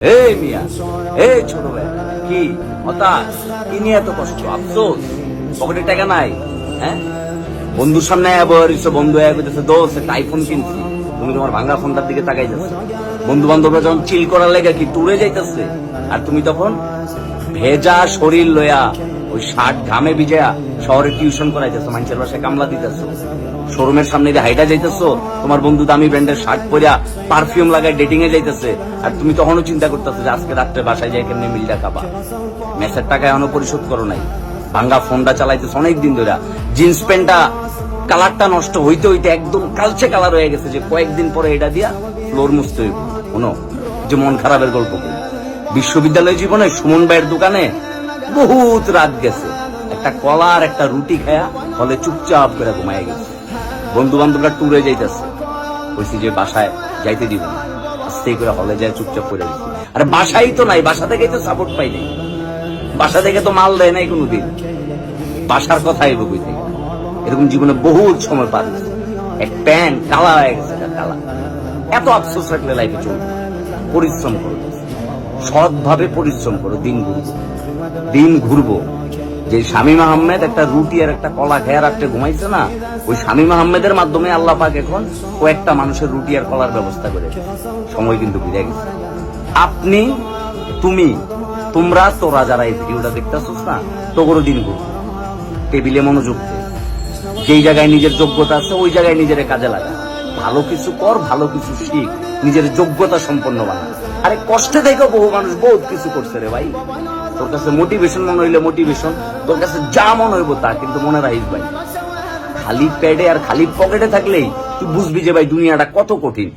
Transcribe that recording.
এই মিয়া এই ছোট কি হতাশ? কি নিয়ে এত কষ্ট? আফসোস? পকেটে টাকা নাই হ্যাঁ? বন্ধুর সামনে আবার এসে বন্ধু হয়ে গেছে দোষ একটা আইফোন কিনছি। তুমি তোমার ভাঙ্গা ফোনটার দিকে তাকাই যাচ্ছে। বন্ধু বান্ধবরা যখন চিল করার লেগে কি টুরে যাইতেছে? আর তুমি তখন ভেজা শরীর লয়া ওই শার্ট ঘামে ভিজা শহরে টিউশন করাইতেছো, মানুষের বাসায় কামলা দিতেছো। শোরুমের সামনে দিয়ে হাইটা যাইতেছো, তোমার বন্ধু দামি ব্র্যান্ডের শার্ট পরিয়া পারফিউম লাগায় ডেটিং এ যাইতেছে। আর তুমি তখনও চিন্তা করতেছো যে আজকে রাত্রে বাসায় যাই কেমনি মিলটা খাবা। মেসের টাকা এখনও পরিশোধ করো নাই। ভাঙ্গা ফোনটা চালাইতেছে অনেক দিন ধরে। জিন্স প্যান্টটা কালারটা নষ্ট হইতে হইতে একদম কালচে কালার হয়ে গেছে যে কয়েকদিন পরে এটা দিয়া ফ্লোর মুছতে হইব। কোনো যে মন খারাপের গল্প বিশ্ববিদ্যালয় জীবনে সুমন ভাইয়ের দোকানে বহুত রাত গেছে। একটা কলা আর একটা রুটি খায়া ফলে চুপচাপ করে ঘুমায় গেছে। বন্ধু বান্ধবরা ট্যুরে যাইতেছে। কইছি যে বাসায় যাইতে দিব আস্তে করে হলে যায় চুপচাপ করে গেছি আরে বাসাই তো নাই, বাসা থেকেই তো সাপোর্ট পাই নাই। বাসা থেকে তো মাল দেয় নাই কোনোদিন। বাসার কথাই বই থেকে এরকম জীবনে বহুত সময় পার। এক প্যান্ট কালা হয়ে গেছে কালা। এত আফসোস রাখলে লাইফে চলবে পরিশ্রম করো সৎভাবে পরিশ্রম করো, দিন ঘুরবো। দিন ঘুরবো। যে শামীম আহমেদ একটা রুটি আর একটা কলা খেয়ে রাত্রে ঘুমাইছে না, ওই শামীম আহমেদের মাধ্যমে আল্লাহ পাক এখন কয়েকটা মানুষের রুটি আর কলার ব্যবস্থা করে সময় কিন্তু ফিরে গেছে। আপনি, তুমি, তোমরা, তোরা যারা এই ভিডিওটা দেখতেছিস না তোগরও দিন ঘুরবো টেবিলে মনোযোগ যেই জায়গায় নিজের যোগ্যতা আছে, ওই জায়গায় নিজের কাজে লাগা ভালো কিছু কর, ভালো কিছু শিখ। নিজের যোগ্যতা সম্পন্ন বানা। আরে কষ্টে দেখো বহু মানুষ বহুত কিছু করছে রে ভাই। তোর কাছে মোটিভেশন মনে হইলে মোটিভেশন তোর কাছে যা মনে হইব তা, কিন্তু মনে রাখিস ভাই। খালি প্যাডে আর খালি পকেটে থাকলেই তুই বুঝবি যে ভাই দুনিয়াটা কত কঠিন।